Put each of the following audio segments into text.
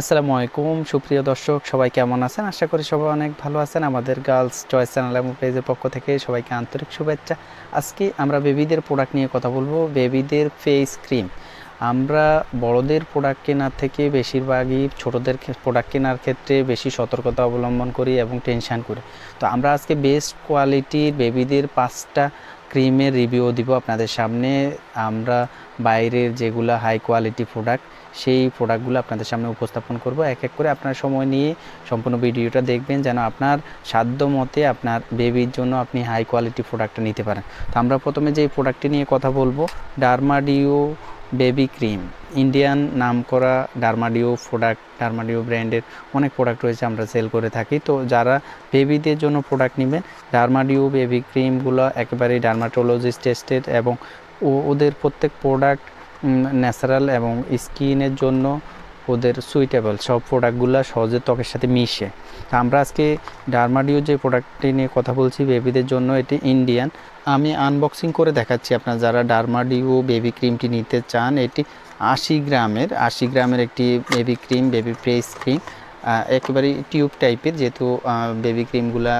আসসালামু আলাইকুম। সুপ্রিয় দর্শক, সবাই কেমন আছেন? আশা করি সবাই অনেক ভালো আছেন। আমাদের গার্লস চয়েস চ্যানেল এবং পেজের পক্ষ থেকে সবাইকে আন্তরিক শুভেচ্ছা। আজকে আমরা বেবিদের প্রোডাক্ট নিয়ে কথা বলব, বেবিদের ফেস ক্রিম। আমরা বড়দের প্রোডাক্ট কেনার থেকে বেশিরভাগই ছোটদের প্রোডাক্ট কেনার ক্ষেত্রে বেশি সতর্কতা অবলম্বন করি এবং টেনশান করি। তো আমরা আজকে বেস্ট কোয়ালিটির বেবিদের পাঁচটা ক্রিমের রিভিউ দিব আপনাদের সামনে। আমরা বাইরের যেগুলো হাই কোয়ালিটি প্রোডাক্ট সেই প্রোডাক্টগুলো আপনাদের সামনে উপস্থাপন করব। এক এক করে আপনার সময় নিয়ে সম্পূর্ণ ভিডিওটা দেখবেন যেন আপনার সাধ্য মতে আপনার বেবির জন্য আপনি হাই কোয়ালিটি প্রোডাক্টটা নিতে পারেন। তো আমরা প্রথমে যে প্রোডাক্টটি নিয়ে কথা বলব ডার্মাডিও বেবি ক্রিম। ইন্ডিয়ান নাম করা ডার্মাডিও প্রোডাক্ট, ডার্মাডিও ব্র্যান্ডের অনেক প্রোডাক্ট রয়েছে আমরা সেল করে থাকি। তো যারা বেবিদের জন্য প্রোডাক্ট নেবেন, ডার্মাডিও বেবি ক্রিমগুলো একেবারেই ডার্মাটোলজিস্ট টেস্টেড এবং ওদের প্রত্যেক প্রোডাক্ট ন্যাচারাল এবং স্কিনের জন্য ওদের সুইটেবল সব প্রোডাক্টগুলো সহজে ত্বকের সাথে মিশে। আমরা আজকে ডার্মাডিও যে প্রোডাক্টটি নিয়ে কথা বলছি বেবিদের জন্য এটি ইন্ডিয়ান আমি আনবক্সিং করে দেখাচ্ছি আপনার যারা ডার্মাডিও বেবি ক্রিমটি নিতে চান, এটি আশি গ্রামের আশি গ্রামের একটি baby cream baby face cream একেবারেই টিউব টাইপের যেহেতু বেবি ক্রিমগুলা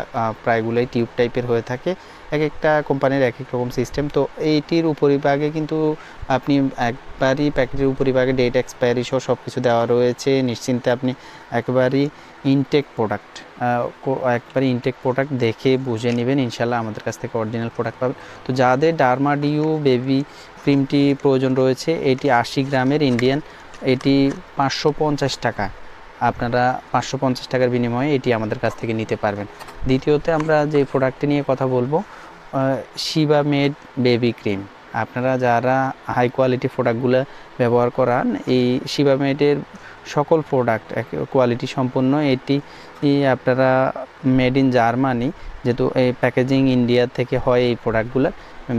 প্রায়গুলোই টিউব টাইপের হয়ে থাকে। এক একটা কোম্পানির এক এক রকম সিস্টেম তো এইটির উপরিভাগে কিন্তু আপনি একবারই প্যাকেটের উপরিভাগে ডেট এক্সপায়ারি সহ সব কিছু দেওয়া রয়েছে। নিশ্চিন্তে আপনি একবারই ইনটেক প্রোডাক্ট একবারই ইনটেক প্রোডাক্ট দেখে বুঝে নেবেন। ইনশাল্লাহ আমাদের কাছ থেকে অরিজিনাল প্রোডাক্ট পাবেন। তো যাদের ডার্মাডিউ বেবি ক্রিমটি প্রয়োজন রয়েছে, এটি আশি গ্রামের ইন্ডিয়ান এটি পাঁচশো পঞ্চাশ টাকা। আপনারা পাঁচশো পঞ্চাশ টাকার বিনিময়ে এটি আমাদের কাছ থেকে নিতে পারবেন। দ্বিতীয়তে আমরা যে প্রোডাক্টটি নিয়ে কথা বলব শিবা মেড বেবি ক্রিম আপনারা যারা হাই কোয়ালিটি প্রোডাক্টগুলো ব্যবহার করান, এই শিবা মেডের সকল প্রোডাক্ট কোয়ালিটি সম্পন্ন, এটি আপনারা মেড ইন জার্মানি যেহেতু এই প্যাকেজিং ইন্ডিয়া থেকে হয় এই প্রোডাক্টগুলো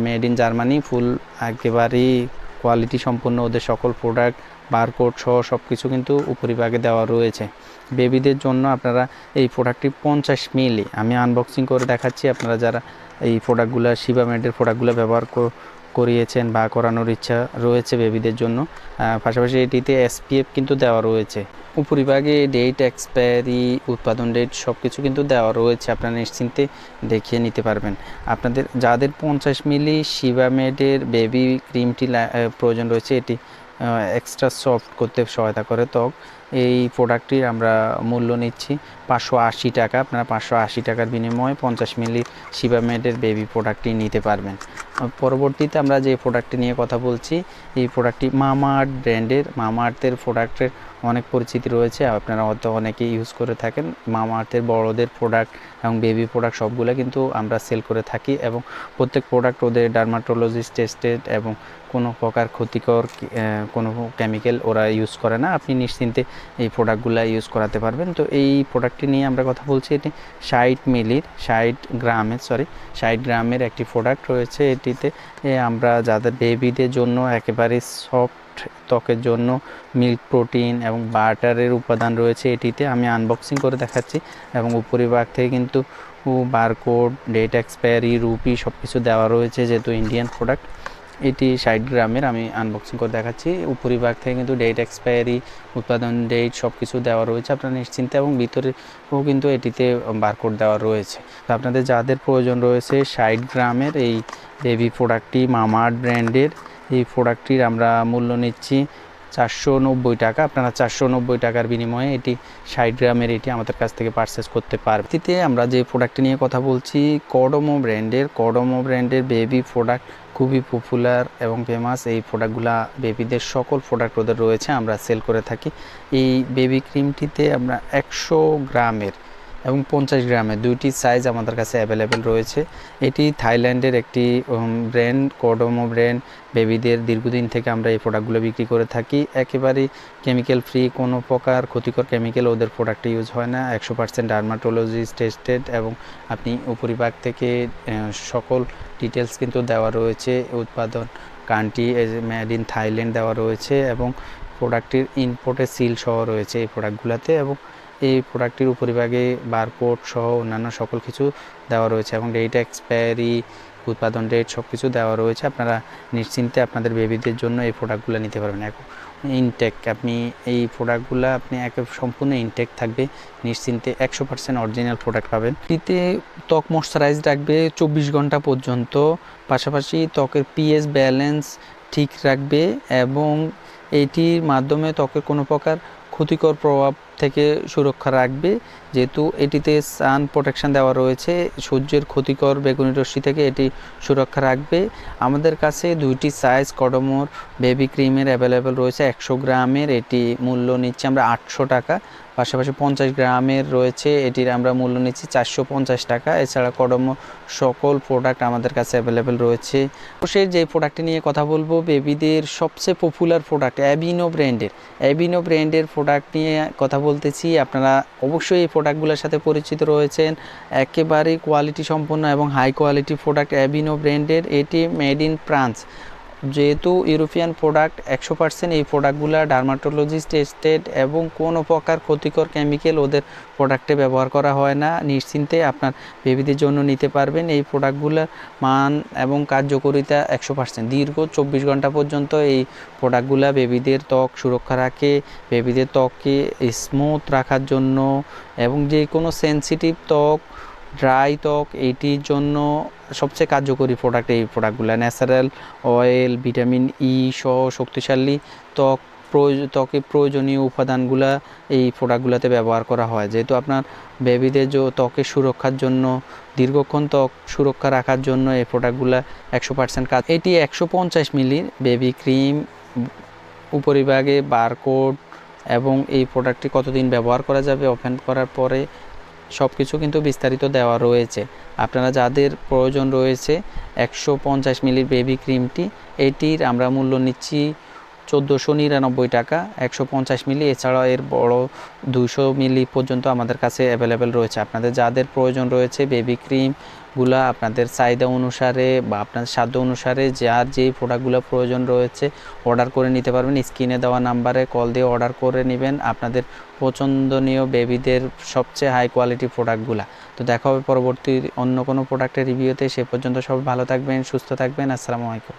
মেড ইন জার্মানি ফুল একেবারেই কোয়ালিটি সম্পন্ন ওদের সকল প্রোডাক্ট বারকোড সহ সব কিছু কিন্তু উপরিভাগে দেওয়া রয়েছে। বেবিদের জন্য আপনারা এই প্রোডাক্টটি পঞ্চাশ মিলি আমি আনবক্সিং করে দেখাচ্ছি, আপনারা যারা এই প্রোডাক্টগুলো শিবা মেডের প্রোডাক্টগুলো ব্যবহার কর- করিয়েছেন বা করানোর ইচ্ছা রয়েছে বেবিদের জন্য পাশাপাশি এটিতে এসপিএফ কিন্তু দেওয়া রয়েছে। উপরিভাগে ডেট এক্সপায়ারি উৎপাদন ডেট সব কিছু কিন্তু দেওয়া রয়েছে, আপনারা নিশ্চিন্তে দেখিয়ে নিতে পারবেন। আপনাদের, যাদের পঞ্চাশ মিলি শিবামেডের বেবি ক্রিমটি প্রয়োজন রয়েছে, এটি এক্সট্রা সফট করতে সহায়তা করে ত্বক। এই প্রোডাক্টটির আমরা মূল্য নিচ্ছি পাঁচশো আশি টাকা। আপনারা পাঁচশো আশি টাকার বিনিময়ে পঞ্চাশ মিলি শিবামেডের বেবি প্রোডাক্টটি নিতে পারবেন। পরবর্তীতে আমরা যে প্রোডাক্টটি নিয়ে কথা বলছি, এই প্রোডাক্টটি মামাআর্থ ব্র্যান্ডের মামাআর্থের প্রোডাক্টের অনেক পরিচিতি রয়েছে। আপনারা হয়তো অনেকেই ইউজ করে থাকেন। মামাআর্থের বড়দের প্রোডাক্ট এবং বেবি প্রোডাক্ট সবগুলো কিন্তু আমরা সেল করে থাকি এবং প্রত্যেক প্রোডাক্ট ওদের ডার্মাটোলজিস্ট টেস্টেড এবং কোনো প্রকার ক্ষতিকর কোনো কেমিক্যাল ওরা ইউজ করে না। আপনি নিশ্চিন্তে এই প্রোডাক্টগুলো ইউজ করাতে পারবেন। তো এই প্রোডাক্টটি নিয়ে আমরা কথা বলছি, এটি ষাট মিলির, ষাট গ্রামের সরি ষাট গ্রামের একটি প্রোডাক্ট রয়েছে। এটিতে আমরা যাদের বেবিদের জন্য একেবারে সফট ত্বকের জন্য মিল্ক প্রোটিন এবং বাটারের উপাদান রয়েছে, এটিতে আমি আনবক্সিং করে দেখাচ্ছি এবং উপরিভাগ থেকে কিন্তু বারকোড ডেট এক্সপায়ারি রুপি সব কিছু দেওয়া রয়েছে, যেহেতু ইন্ডিয়ান প্রোডাক্ট এটি ষাট গ্রামের, আমি আনবক্সিং করে দেখাচ্ছি। উপরিভাগ থেকে কিন্তু ডেট এক্সপায়ারি উৎপাদন ডেট সব কিছু দেওয়া রয়েছে। আপনারা নিশ্চিন্তে এবং ভিতরেও কিন্তু এটিতে বারকোড দেওয়া রয়েছে। তো আপনাদের যাদের প্রয়োজন রয়েছে ষাট গ্রামের এই বেবি প্রোডাক্টটি মামার্ট ব্র্যান্ডের এই প্রোডাক্টটির আমরা মূল্য নিচ্ছি চারশো নব্বই টাকা। আপনারা চারশো নব্বই টাকার বিনিময়ে এটি ষাট গ্রামের এটি আমাদের কাছ থেকে পারচেস করতে পারবে এটিতে আমরা যে প্রোডাক্টটি নিয়ে কথা বলছি কডোমো ব্র্যান্ডের কডোমো ব্র্যান্ডের বেবি প্রোডাক্ট খুবই পপুলার এবং ফেমাস এই প্রোডাক্টগুলা বেবিদের সকল প্রোডাক্ট ওদের রয়েছে, আমরা সেল করে থাকি। এই বেবি ক্রিমটিতে আমরা একশো গ্রামের এবং পঞ্চাশ গ্রামের দুইটি সাইজ আমাদের কাছে অ্যাভেলেবেল রয়েছে। এটি থাইল্যান্ডের একটি ব্র্যান্ড কোডোমো ব্র্যান্ড বেবিদের দীর্ঘদিন থেকে আমরা এই প্রোডাক্টগুলো বিক্রি করে থাকি। একেবারেই কেমিক্যাল ফ্রি কোনো প্রকার ক্ষতিকর কেমিক্যাল ওদের প্রোডাক্টে ইউজ হয় না। একশো পার্সেন্ট ডার্মাটোলজিস্ট টেস্টেড এবং আপনি উপরিভাগ থেকে সকল ডিটেলস কিন্তু দেওয়া রয়েছে। উৎপাদন কান্ট্রি মেড ইন থাইল্যান্ড দেওয়া রয়েছে এবং প্রোডাক্টটির ইনপোর্টের সিল সহ রয়েছে এই প্রোডাক্টগুলোতে এবং এই প্রোডাক্টটির উপরিভাগে বারকোড সহ অন্যান্য সকল কিছু দেওয়া রয়েছে এবং ডেট এক্সপায়ারি উৎপাদন ডেট সব কিছু দেওয়া রয়েছে। আপনারা নিশ্চিন্তে আপনাদের বেবিদের জন্য এই প্রোডাক্টগুলো নিতে পারবেন। এখন ইনটেক আপনি এই প্রোডাক্টগুলো আপনি এক সম্পূর্ণ ইনটেক থাকবে, নিশ্চিন্তে একশো পার্সেন্ট অরিজিনাল প্রোডাক্ট পাবেন। এটিতে ত্বক ময়শ্চারাইজ রাখবে চব্বিশ ঘণ্টা পর্যন্ত। পাশাপাশি ত্বকের পিএস ব্যালেন্স ঠিক রাখবে এবং এটির মাধ্যমে ত্বকের কোনো প্রকার ক্ষতিকর প্রভাব থেকে সুরক্ষা রাখবে। যেহেতু এটিতে সান প্রোটেকশান দেওয়া রয়েছে, সূর্যের ক্ষতিকর বেগুনি রশ্মি থেকে এটি সুরক্ষা রাখবে। আমাদের কাছে দুইটি সাইজ কডমোর বেবি ক্রিমের অ্যাভেলেবেল রয়েছে, একশো গ্রামের। এটি মূল্য নিচ্ছে আমরা আটশো টাকা। পাশাপাশি পঞ্চাশ গ্রামের রয়েছে, এটির আমরা মূল্য নিচ্ছি চারশো পঞ্চাশ টাকা। এছাড়া কডমো সকল প্রোডাক্ট আমাদের কাছে অ্যাভেলেবেল রয়েছে। সেই যে প্রোডাক্টটি নিয়ে কথা বলব বেবিদের সবচেয়ে পপুলার প্রোডাক্ট অ্যাবিনো ব্র্যান্ডের অ্যাবিনো ব্র্যান্ডের প্রোডাক্ট নিয়ে কথা বলতেছি, আপনারা অবশ্যই এই প্রোডাক্টগুলোর সাথে পরিচিত রয়েছেন। একেবারে কোয়ালিটি সম্পন্ন এবং হাই কোয়ালিটি প্রোডাক্ট অ্যাভিনো ব্র্যান্ডের এটি মেড ইন ফ্রান্স যেহেতু ইউরোপিয়ান প্রোডাক্ট, একশো পার্সেন্ট এই প্রোডাক্টগুলো ডার্মাটোলজিস্ট টেস্টেড এবং কোনো প্রকার ক্ষতিকর কেমিক্যাল ওদের প্রোডাক্টে ব্যবহার করা হয় না। নিশ্চিন্তে আপনার বেবিদের জন্য নিতে পারবেন। এই প্রোডাক্টগুলোর মান এবং কার্যকারিতা একশো পার্সেন্ট দীর্ঘ চব্বিশ ঘণ্টা পর্যন্ত এই প্রোডাক্টগুলো বেবিদের ত্বক সুরক্ষা রাখে বেবিদের ত্বককে স্মুথ রাখার জন্য এবং যে কোনো সেন্সিটিভ ত্বক ড্রাই ত্বক এইটির জন্য সবচেয়ে কার্যকরী প্রোডাক্ট এই প্রোডাক্টগুলো ন্যাচারাল অয়েল ভিটামিন ই সহ শক্তিশালী ত্বক ত্বকে প্রয়োজনীয় উপাদানগুলা এই প্রোডাক্টগুলোতে ব্যবহার করা হয়। যেহেতু আপনার বেবিদের ত্বকের সুরক্ষার জন্য, দীর্ঘক্ষণ ত্বক সুরক্ষা রাখার জন্য এই প্রোডাক্টগুলো একশো পার্সেন্ট কাজ এটি একশো পঞ্চাশ মিলির বেবি ক্রিম উপরিভাগে বারকোড এবং এই প্রোডাক্টটি কতদিন ব্যবহার করা যাবে ওপেন করার পরে সব কিছু কিন্তু বিস্তারিত দেওয়া রয়েছে। আপনারা যাদের প্রয়োজন রয়েছে, একশো পঞ্চাশ মিলির বেবি ক্রিমটি, এটির আমরা মূল্য নিচ্ছি চোদ্দোশো নিরানব্বই টাকা, একশো পঞ্চাশ মিলি এছাড়া এর বড় দুশো মিলি পর্যন্ত আমাদের কাছে অ্যাভেলেবেল রয়েছে। আপনাদের যাদের প্রয়োজন রয়েছে বেবি ক্রিমগুলা আপনাদের চাহিদা অনুসারে বা আপনার সাধ্য অনুসারে যার যেই প্রোডাক্টগুলো প্রয়োজন রয়েছে অর্ডার করে নিতে পারবেন। স্ক্রিনে দেওয়া নাম্বারে কল দিয়ে অর্ডার করে নেবেন আপনাদের পছন্দনীয় বেবিদের সবচেয়ে হাই কোয়ালিটি প্রোডাক্টগুলা তো দেখা হবে পরবর্তী অন্য কোনো প্রোডাক্টের রিভিউতে সে পর্যন্ত সব ভালো থাকবেন, সুস্থ থাকবেন। আসসালামু আলাইকুম।